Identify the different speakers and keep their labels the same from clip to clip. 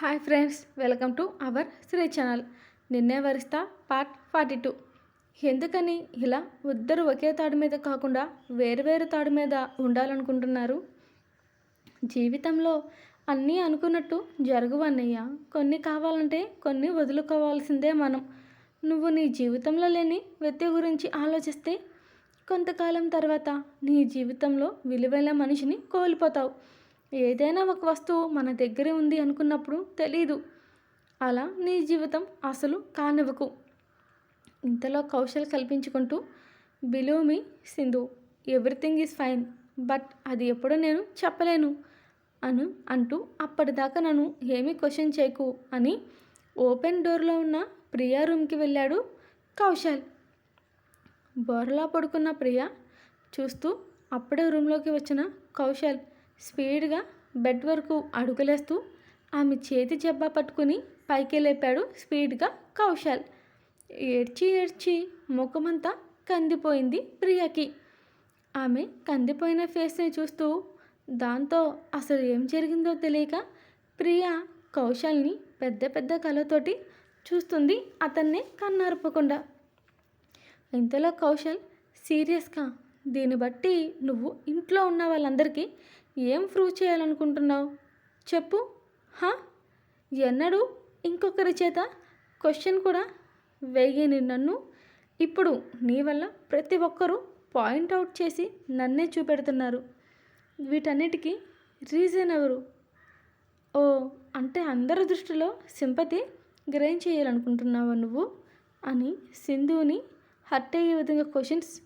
Speaker 1: Hi friends welcome to our Shri channel. Ninne Varistha part forty two. ఎందుకని ఇలా ఇద్దరు ఒకే తాడు మీద కాకుండా వేరు వేరు తాడు మీద ఉండాలనుకుంటున్నారు? జీవితంలో అన్నీ అనుకున్నట్టు జరగవన్నయ్య. కొన్ని కావాలంటే కొన్ని వదులుకోవాల్సిందే మనం. నువ్వు నీ జీవితంలో లేని వ్యక్తి గురించి ఆలోచిస్తే కొంతకాలం తర్వాత నీ జీవితంలో విలువైన మనిషిని కోల్పోతావు. ఏదైనా ఒక వస్తువు మన దగ్గరే ఉంది అనుకున్నప్పుడు తెలీదు. అలా నీ జీవితం అసలు కానివ్వకు. ఇంతలో Kaushal కల్పించుకుంటూ believe me Sindhu everything is fine but అది ఎప్పుడో నేను చెప్పలేను అను అంటూ అప్పటిదాకా నన్ను ఏమీ క్వశ్చన్ చేయకు అని ఓపెన్ డోర్లో ఉన్న ప్రియా రూమ్కి వెళ్ళాడు కౌశల్. బోర్లా పడుకున్న ప్రియ చూస్తూ అప్పుడే రూమ్లోకి వచ్చిన కౌశల్ స్పీడ్గా బెడ్ వరకు అడుగులేస్తూ ఆమె చేతి జబ్బా పట్టుకుని పైకి లేపాడు స్పీడ్గా కౌశల్. ఏడ్చి ఏడ్చి ముఖమంతా కందిపోయింది ప్రియకి. ఆమె కందిపోయిన ఫేస్ని చూస్తూ దాంతో అసలు ఏం జరిగిందో తెలియక ప్రియ కౌశల్ని పెద్ద పెద్ద కళతోటి చూస్తుంది అతన్నే కన్నార్పకుండా. ఇంతలో కౌశల్ సీరియస్గా దీన్ని బట్టి నువ్వు ఇంట్లో ఉన్న వాళ్ళందరికీ ఏం ప్రూవ్ చేయాలనుకుంటున్నావు? చెప్పు. హా? ఎన్నడూ ఇంకొకరి చేత క్వశ్చన్ కూడా వేయని నన్ను ఇప్పుడు నీ వల్ల ప్రతి ఒక్కరూ పాయింట్ అవుట్ చేసి నన్నే చూపెడుతున్నారు. వీటన్నిటికీ రీజన్ ఎవరు? ఓ అంటే అందరి దృష్టిలో సింపతి గ్రహం చేయాలనుకుంటున్నావా నువ్వు? అని సింధుని హర్ట్ అయ్యే విధంగా క్వశ్చన్స్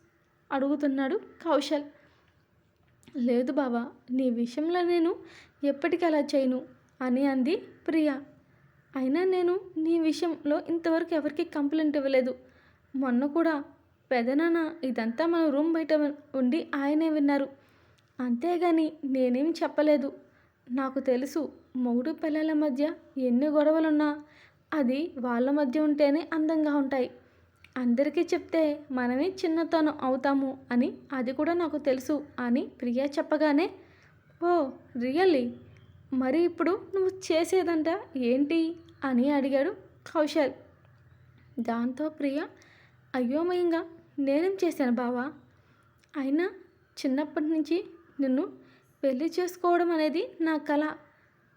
Speaker 1: అడుగుతున్నాడు కౌశల్. లేదు బావా నీ విషయంలో నేను ఎప్పటికీ అలా చేయను అని అంది ప్రియా. అయినా నేను నీ విషయంలో ఇంతవరకు ఎవరికి కంప్లైంట్ ఇవ్వలేదు. మొన్న కూడా పెదనాన్న ఇదంతా మన రూమ్ బయట ఉండి ఆయనే విన్నారు. అంతేగాని నేనేం చెప్పలేదు. నాకు తెలుసు మొగుడు పిల్లల మధ్య ఎన్ని గొడవలున్నా అది వాళ్ళ మధ్య ఉంటేనే అందంగా ఉంటాయి. అందరికీ చెప్తే మనమే చిన్నతనం అవుతాము అని అది కూడా నాకు తెలుసు అని ప్రియా చెప్పగానే ఓ రియల్లీ? మరి ఇప్పుడు నువ్వు చేసేదంట ఏంటి? అని అడిగాడు కౌశల్. దాంతో ప్రియ అయోమయంగా నేనేం చేశాను బావా? అయినా చిన్నప్పటి నుంచి నిన్ను పెళ్ళి చేసుకోవడం అనేది నా కళ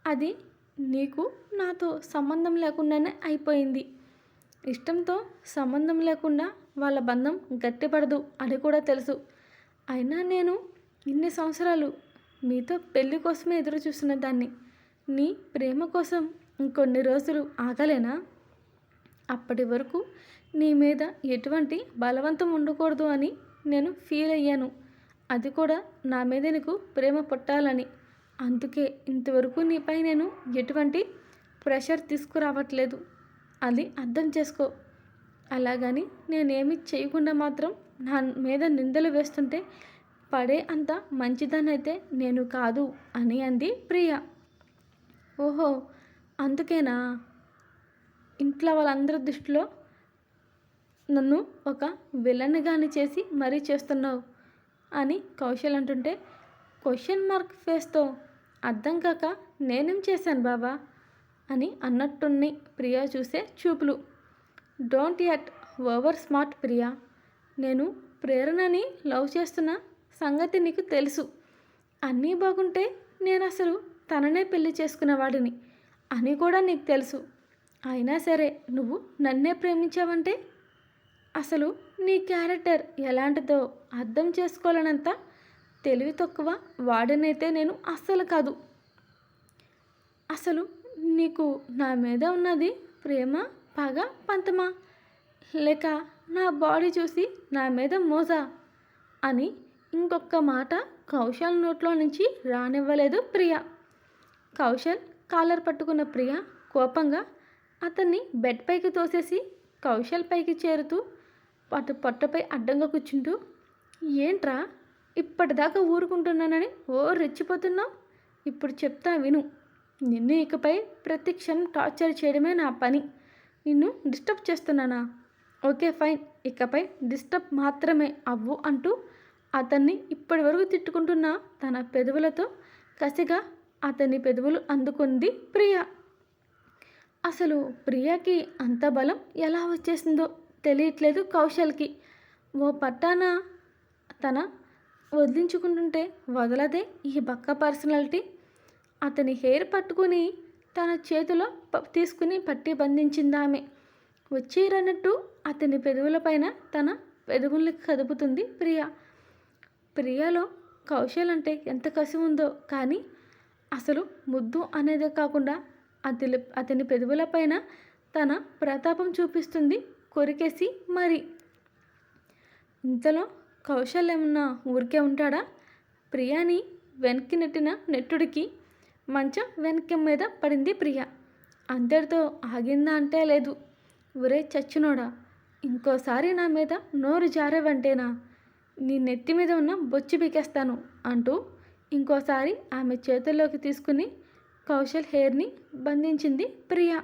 Speaker 1: అది నీకు నాతో సంబంధం లేకుండానే అయిపోయింది. ఇష్టంతో సంబంధం లేకుండా వాళ్ళ బంధం గట్టిపడదు అని కూడా తెలుసు. అయినా నేను ఇన్ని సంవత్సరాలు మీతో పెళ్ళి కోసమే ఎదురు చూస్తున్న దాన్ని నీ ప్రేమ కోసం ఇంకొన్ని రోజులు ఆగలేనా? అప్పటి వరకు నీ మీద ఎటువంటి బలవంతం ఉండకూడదు అని నేను ఫీల్ అయ్యాను. అది కూడా నా మీద నీకు ప్రేమ పుట్టాలని. అందుకే ఇంతవరకు నీపై నేను ఎటువంటి ప్రెషర్ తీసుకురావట్లేదు. అది అర్థం చేసుకో. అలాగని నేనేమి చేయకుండా మాత్రం నా మీద నిందలు వేస్తుంటే పడే అంత మంచిదనైతే నేను కాదు అని అంది ప్రియ. ఓహో అందుకేనా? ఇంట్లో వాళ్ళందరి దృష్టిలో నన్ను ఒక విలన్గాని చేసి మరీ చేస్తున్నావు అని కౌశల్ అంటుంటే క్వశ్చన్ మార్క్ ఫేస్తో అర్థం కాక నేనేం చేశాను బాబా అని అన్నట్టున్నాయి ప్రియా చూసే చూపులు. Don't act over smart Priya. నేను ప్రేరణని లవ్ చేస్తున్న సంగతి నీకు తెలుసు. అన్నీ బాగుంటే నేను అసలు తననే పెళ్ళి చేసుకునేవాడిని అని కూడా నీకు తెలుసు. అయినా సరే నువ్వు నన్నే ప్రేమించావంటే అసలు నీ క్యారెక్టర్ ఎలాంటిదో అర్థం చేసుకోలేనంత తెలివి తక్కువ వాడినైతే నేను అస్సలు కాదు. అసలు నీకు నా మీద ఉన్నది ప్రేమ పగ పంతమా? లేక నా బాడీ చూసి నా మీద మోజా అని ఇంకొక మాట కౌశల్ నోట్లో నుంచి రానివ్వలేదు ప్రియ. కౌశల్ కాలర్ పట్టుకున్న ప్రియ కోపంగా అతన్ని బెడ్ పైకి తోసేసి కౌశల్ పైకి చేరుతూ అటు పొట్టపై అడ్డంగా కూర్చుంటూ ఏంట్రా ఇప్పటిదాకా ఊరుకుంటున్నానని ఓ రెచ్చిపోతున్నావు? ఇప్పుడు చెప్తా విను. నిన్ను ఇకపై ప్రతి క్షణం టార్చర్ చేయడమే నా పని. నిన్ను డిస్టర్బ్ చేస్తున్నానా? Okay fine. ఇకపై డిస్టర్బ్ మాత్రమే అవ్వు అంటూ అతన్ని ఇప్పటి వరకు తిట్టుకుంటున్న తన పెదవులతో కసిగా అతని పెదవులు అందుకుంది ప్రియ. అసలు ప్రియాకి అంత బలం ఎలా వచ్చేసిందో తెలియట్లేదు కౌశల్కి. ఓ పట్టాన తన వదిలించుకుంటుంటే వదలదే ఈ బక్క పర్సనాలిటీ అతని హెయిర్ పట్టుకుని తన చేతిలో ప- తీసుకుని పట్టి బంధించిందామె. వచ్చేరన్నట్టు అతని పెదవులపైన తన పెదవుల్ని కదుపుతుంది ప్రియ. ప్రియలో కౌశల్ అంటే ఎంత కసి ఉందో కానీ అసలు ముద్దు అనేదే కాకుండా అతని అతని పెదవులపైన తన ప్రతాపం చూపిస్తుంది కొరికేసి మరి. ఇంతలో కౌశల్ ఏమన్నా ఊరికే ఉంటాడా? ప్రియాని వెనక్కి నెట్టిన నెట్టుడికి మంచం వెనక్కి మీద పడింది ప్రియ. అందరితో ఆగిందా అంటే లేదు. ఒరే చచ్చినోడా ఇంకోసారి నా మీద నోరు జారేవంటేనా? నీ నెత్తి మీద ఉన్న బొచ్చి పీకేస్తాను అంటూ ఇంకోసారి ఆమె చేతుల్లోకి తీసుకుని కౌశల్ హెయిర్ని బంధించింది ప్రియా.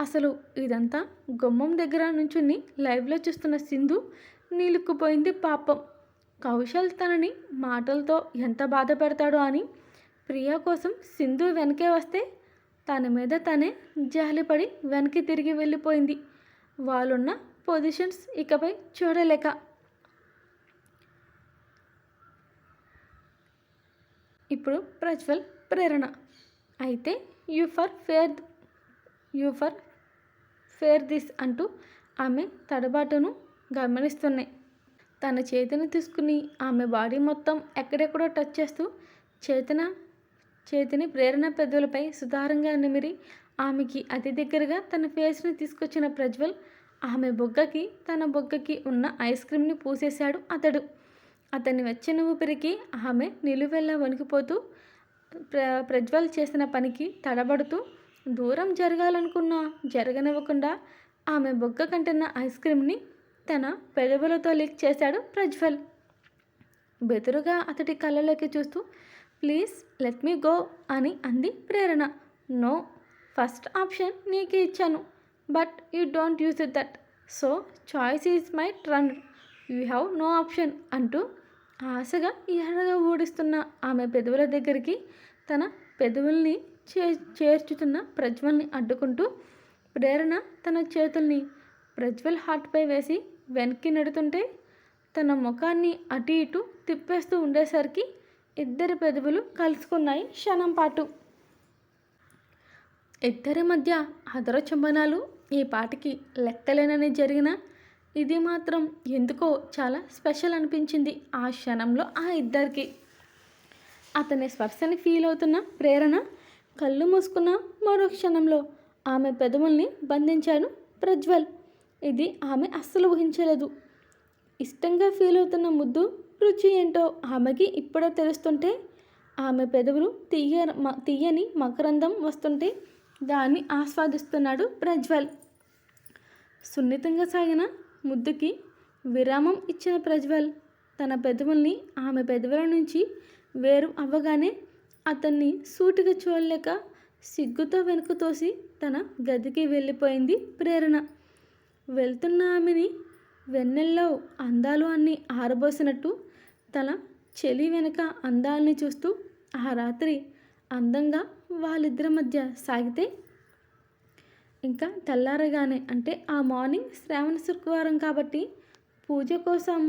Speaker 1: అసలు ఇదంతా గుమ్మం దగ్గర నుంచుని లైవ్లో చూస్తున్న సింధు నీలుక్కుపోయింది పాపం. కౌశల్ తనని మాటలతో ఎంత బాధ పెడతాడో అని ప్రియా కోసం సింధు వెనకే వస్తే తన మీద తనే జాలిపడి వెనక్కి తిరిగి వెళ్ళిపోయింది. వాళ్ళున్న పొజిషన్స్ ఇకపై చూడలేక. ఇప్పుడు ప్రజ్వల్ ప్రేరణ. అయితే you for fair you for fair this అంటూ ఆమె తడబాటును గమనిస్తున్నాయి తన చేతిని తీసుకుని ఆమె బాడీ మొత్తం ఎక్కడెక్కడో టచ్ చేస్తూ చేతన చేతిని ప్రేరణ పెదవులపై సుధారంగా నిమిరి ఆమెకి అతి దగ్గరగా తన ఫేస్ని తీసుకొచ్చిన ప్రజ్వల్ ఆమె బొగ్గకి తన బొగ్గకి ఉన్న ఐస్ క్రీమ్ని పూసేశాడు అతడు. అతని వచ్చిన ఊపిరికి ఆమె నిలువెల్లా వణికిపోతూ ప్ర ప్రజ్వల్ చేసిన పనికి తడబడుతూ దూరం జరగాలనుకున్నా జరగనివ్వకుండా ఆమె బొగ్గ కంటున్న ఐస్ క్రీమ్ని తన పెదవులతో లీక్ చేశాడు ప్రజ్వల్. బెదురుగా అతడి కళ్ళలోకి చూస్తూ ప్లీజ్ లెట్ మీ గో అని అంది ప్రేరణ. నో ఫస్ట్ ఆప్షన్ నీకే ఇచ్చాను but you don't use it that. So choice is my turn you have no option అంటూ ఆశగా ఎర్రగా ఊడిస్తున్న ఆమె పెదవుల దగ్గరికి తన పెదవుల్ని చే చేర్చుతున్న ప్రజ్వల్ని అడ్డుకుంటూ ప్రేరణ తన చేతుల్ని ప్రజ్వల్ హార్ట్పై వేసి వెనక్కి నెడుతుంటే తన ముఖాన్ని అటు ఇటు తిప్పేస్తూ ఉండేసరికి ఇద్దరి పెదవులు కలుసుకున్నాయి క్షణం పాటు. ఇద్దరి మధ్య అదర చుంబనాలు ఈ పాటికి లెక్కలేనని జరిగిన ఇది మాత్రం ఎందుకో చాలా స్పెషల్ అనిపించింది ఆ క్షణంలో ఆ ఇద్దరికి. అతని స్పర్శని ఫీల్ అవుతున్న ప్రేరణ కళ్ళు మూసుకున్న మరో క్షణంలో ఆమె పెదవుల్ని బంధించాను ప్రజ్వల్. ఇది ఆమె అస్సలు ఊహించలేదు. ఇష్టంగా ఫీల్ అవుతున్న ముద్దు రుచి ఏంటో ఆమెకి ఇప్పుడే తెలుస్తుంటే ఆమె పెదవులు తీయ మ- తీయని మకరందం వస్తుంటే దాన్ని ఆస్వాదిస్తున్నాడు ప్రజ్వల్. సున్నితంగా సాగిన ముద్దుకి విరామం ఇచ్చిన ప్రజ్వల్ తన పెదవుల్ని ఆమె పెదవుల నుంచి వేరు అవ్వగానే అతన్ని సూటిగా చూడలేక సిగ్గుతో వెనుక తోసి తన గదికి వెళ్ళిపోయింది ప్రేరణ. వెళ్తున్న ఆమెని వెన్నెల్లో అందాలు అన్నీ ఆరబోసినట్టు తల చెలి వెనుక అందాల్ని చూస్తూ ఆ రాత్రి అందంగా వాళ్ళిద్దరి మధ్య సాగితే ఇంకా తెల్లారగానే అంటే ఆ మార్నింగ్ శ్రావణ శుక్రవారం కాబట్టి పూజ కోసం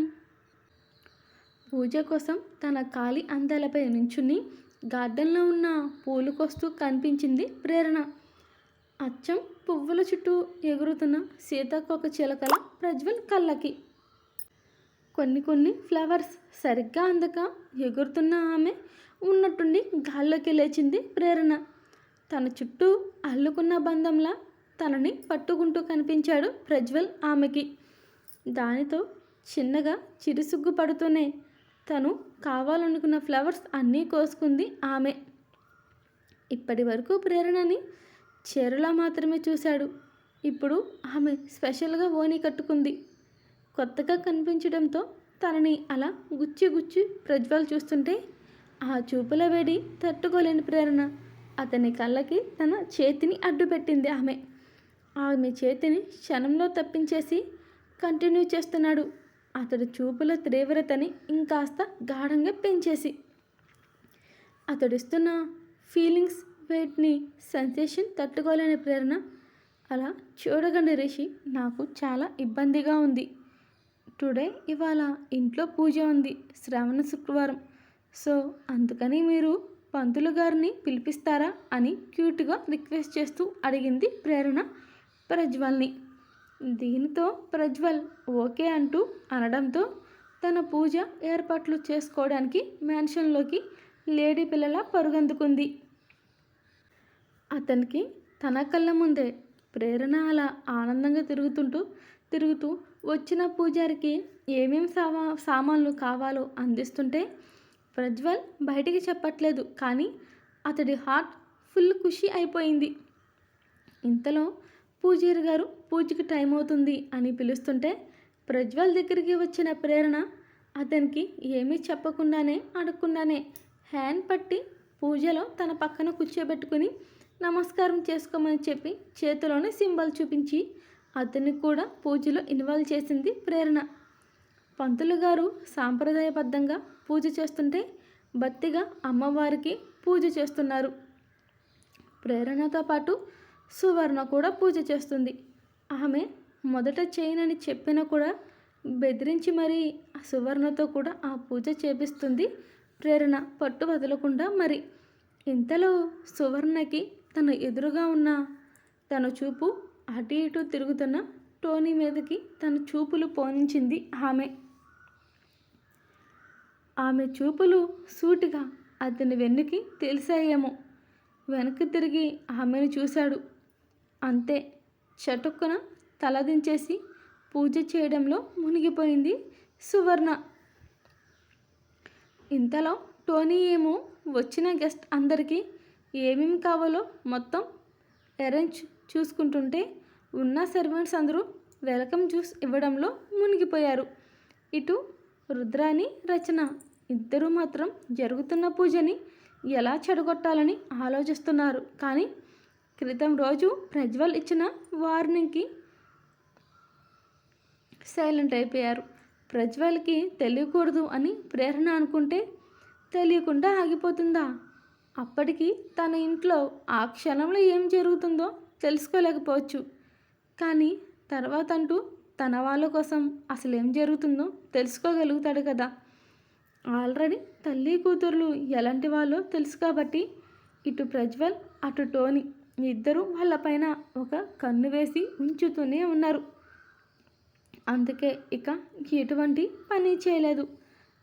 Speaker 1: పూజ కోసం తన ఖాళీ అందాలపై నుంచుని గార్డెన్లో ఉన్న పూలు కోస్తూ కనిపించింది ప్రేరణ. అచ్చం పువ్వుల చుట్టూ ఎగురుతున్న సీతాకోక చిలకల ప్రజ్వల్ కళ్ళకి. కొన్ని కొన్ని ఫ్లవర్స్ సరిగ్గా అందక ఎగురుతున్న ఆమె ఉన్నట్టుండి గాల్లోకి లేచింది ప్రేరణ. తన చుట్టూ అల్లుకున్న బంధంలా తనని పట్టుకుంటూ కనిపించాడు ప్రజ్వల్ ఆమెకి. దానితో చిన్నగా చిరుసుగ్గు పడుతూనే తను కావాలనుకున్న ఫ్లవర్స్ అన్నీ కోసుకుంది ఆమె. ఇప్పటి వరకు ప్రేరణని చీరలా మాత్రమే చూశాడు. ఇప్పుడు ఆమె స్పెషల్గా ఓని కట్టుకుంది. కొత్తగా కనిపించడంతో తనని అలా గుచ్చి గుచ్చి ప్రజ్వల్ చూస్తుంటే ఆ చూపుల వేడి తట్టుకోలేని ప్రేరణ. అతని కళ్ళకి తన చేతిని అడ్డుపెట్టింది ఆమె. ఆమె చేతిని క్షణంలో తప్పించేసి కంటిన్యూ చేస్తున్నాడు. అతడు చూపుల తీవ్రతని ఇంకాస్త గాఢంగా పెంచేసి. అతడిస్తున్న ఫీలింగ్స్ వెయిట్ని సెన్సేషన్ తట్టుకోలేని ప్రేరణ అలా చూడగండి రిషి నాకు చాలా ఇబ్బందిగా ఉంది. టుడే ఇవాళ ఇంట్లో పూజ ఉంది శ్రావణ శుక్రవారం. సో అందుకని మీరు పంతులు గారిని పిలిపిస్తారా అని క్యూట్గా రిక్వెస్ట్ చేస్తూ అడిగింది ప్రేరణ ప్రజ్వల్ని. దీనితో ప్రజ్వల్ ఓకే అంటూ అనడంతో తన పూజ ఏర్పాట్లు చేసుకోవడానికి మ్యాన్షన్లోకి లేడీ పిల్లల పరుగందుకుంది. అతనికి తన కళ్ళ ముందే ప్రేరణ అలా ఆనందంగా తిరుగుతుంటూ తిరుగుతూ వచ్చిన పూజారికి ఏమేం సామా సామాన్లు కావాలో అందిస్తుంటే ప్రజ్వల్ బయటికి చెప్పట్లేదు కానీ అతడి హార్ట్ ఫుల్ ఖుషి అయిపోయింది. ఇంతలో పూజారి గారు పూజకి టైం అవుతుంది అని పిలుస్తుంటే ప్రజ్వల్ దగ్గరికి వచ్చిన ప్రేరణ అతనికి ఏమీ చెప్పకుండానే అడగకుండానే హ్యాండ్ పట్టి పూజలో తన పక్కన కూర్చోబెట్టుకుని నమస్కారం చేసుకోమని చెప్పి చేతిలోని సింబల్ చూపించి అతన్ని కూడా పూజలో ఇన్వాల్వ్ చేసింది ప్రేరణ. పంతులు గారు సాంప్రదాయబద్ధంగా పూజ చేస్తుంటే భక్తిగా అమ్మవారికి పూజ చేస్తున్నారు. ప్రేరణతో పాటు సువర్ణ కూడా పూజ చేస్తుంది. ఆమె మొదట చేయనని చెప్పినా కూడా బెదిరించి మరి సువర్ణతో కూడా ఆ పూజ చేపిస్తుంది ప్రేరణ. పట్టు వదలకుండా మరి ఇంతలో సువర్ణకి తన ఎదురుగా ఉన్న తన చూపు అటు ఇటు తిరుగుతున్న టోనీ మీదకి తన చూపులు పోనించింది ఆమె. ఆమె చూపులు సూటిగా అతని వెన్నుకి తెలిసాయేమో. వెనక్కి తిరిగి ఆమెను చూశాడు. అంతే చటుక్కున తలదించేసి పూజ చేయడంలో మునిగిపోయింది సువర్ణ. ఇంతలో టోనీ ఏమో వచ్చిన గెస్ట్ అందరికీ ఏమేమి కావాలో మొత్తం అరేంజ్ చూసుకుంటుంటే ఉన్న సర్వెంట్స్ అందరూ వెల్కమ్ జ్యూస్ ఇవ్వడంలో మునిగిపోయారు. ఇటు రుద్రాని రచన ఇద్దరూ మాత్రం జరుగుతున్న పూజని ఎలా చెడగొట్టాలని ఆలోచిస్తున్నారు. కానీ క్రితం రోజు ప్రజ్వల్ ఇచ్చిన వార్నింగ్కి సైలెంట్ అయిపోయారు. ప్రజ్వల్కి తెలియకూడదు అని ప్రేరణ అనుకుంటే తెలియకుండా ఆగిపోతుందా? అప్పటికి తన ఇంట్లో ఆ క్షణంలో ఏం జరుగుతుందో తెలుసుకోలేకపోవచ్చు. కానీ తర్వాత అంటూ తన వాళ్ళ కోసం అసలు ఏం జరుగుతుందో తెలుసుకోగలుగుతాడు కదా. ఆల్రెడీ తల్లి కూతుర్లు ఎలాంటి వాళ్ళో తెలుసు కాబట్టి ఇటు ప్రజ్వల్ అటు టోనీ వాళ్ళ వాళ్ళపైన ఒక కన్ను వేసి ఉంచుతూనే ఉన్నారు. అందుకే ఇక ఎటువంటి పని చేయలేదు.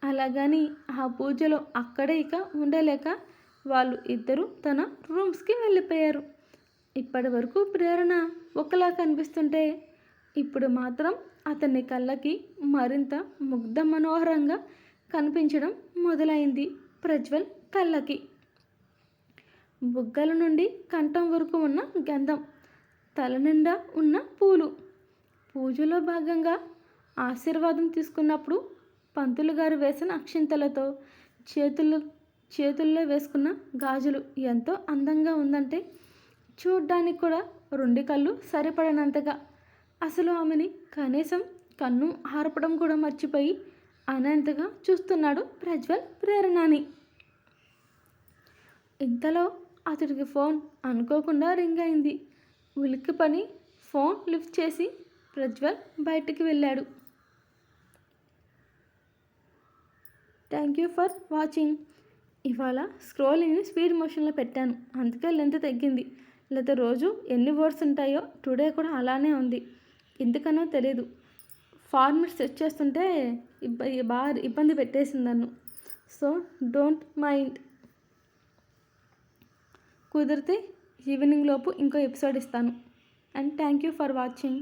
Speaker 1: అలాగని ఆ పూజలో అక్కడే ఇక ఉండలేక వాళ్ళు ఇద్దరు తన రూమ్స్కి వెళ్ళిపోయారు. ఇప్పటి వరకు ప్రేరణ ఒకలా కనిపిస్తుంటే ఇప్పుడు మాత్రం అతని కళ్ళకి మరింత ముగ్ధ మనోహరంగా కనిపించడం మొదలైంది ప్రజ్వల్ కళ్ళకి. బుగ్గల నుండి కంఠం వరకు ఉన్న గంధం తల నిండా ఉన్న పూలు. పూజలో భాగంగా ఆశీర్వాదం తీసుకున్నప్పుడు పంతులు గారు వేసిన అక్షింతలతో చేతులు చేతుల్లో వేసుకున్న గాజులు ఎంతో అందంగా ఉందంటే చూడ్డానికి కూడా రెండు కళ్ళు సరిపడనంతగా. అసలు ఆమెని కనీసం కన్ను ఆర్పడం కూడా మర్చిపోయి అనంతగా చూస్తున్నాడు ప్రజ్వల్ ప్రేరణని. ఇంతలో అతడికి ఫోన్ అనుకోకుండా రింగ్ అయింది. ఉలిక్కి పని ఫోన్ లిఫ్ట్ చేసి ప్రజ్వల్ బయటికి వెళ్ళాడు. Thank you for watching. ఇవాళ స్క్రోలింగ్ని స్పీడ్ మోషన్లో పెట్టాను. అందుకే లెంత్ తగ్గింది. లేదా రోజు ఎన్ని వర్డ్స్ ఉంటాయో టుడే కూడా అలానే ఉంది. ఎందుకనో తెలియదు ఫార్మెట్ సెట్ చేస్తుంటే ఇబ్బంది బాగా ఇబ్బంది పెట్టేసింది నన్ను. So don't mind. కుదిరితే ఈవినింగ్ లోపు ఇంకో ఎపిసోడ్ ఇస్తాను. And thank you for watching.